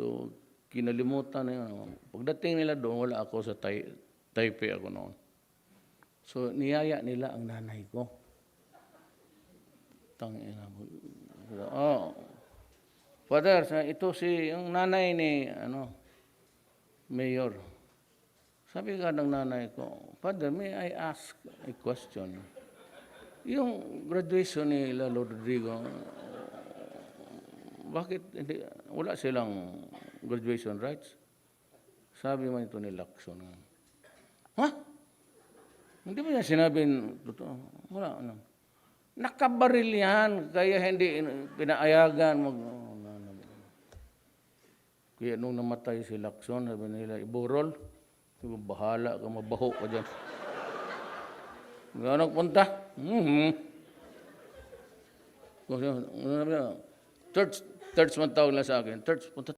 So, kinalimutan na yun. Pagdating nila doon, wala ako sa tai, Taipei ako noon. So, niyaya nila ang nanay ko. Tangina mo. Oh. Father, ito si, yung nanay ni, ano, Mayor. Sabi ka ng nanay ko, Father, may I ask a question? Yung graduation ni Lalo Rodrigo, bakit hindi, wala silang graduation rights? Sabi man ito ni Lacson. Ha? Hindi ba niya sinabing totoo? Wala. Ano. Nakabaril yan, kaya hindi pinaayagan mag... oh, na- na- Kaya nung namatay si Lacson, sabi nila, iburol. Bahala ka, mabaho ka dyan. Nga nagpunta. Mm-hmm. Church, church man tawag lang sa akin. Church, punta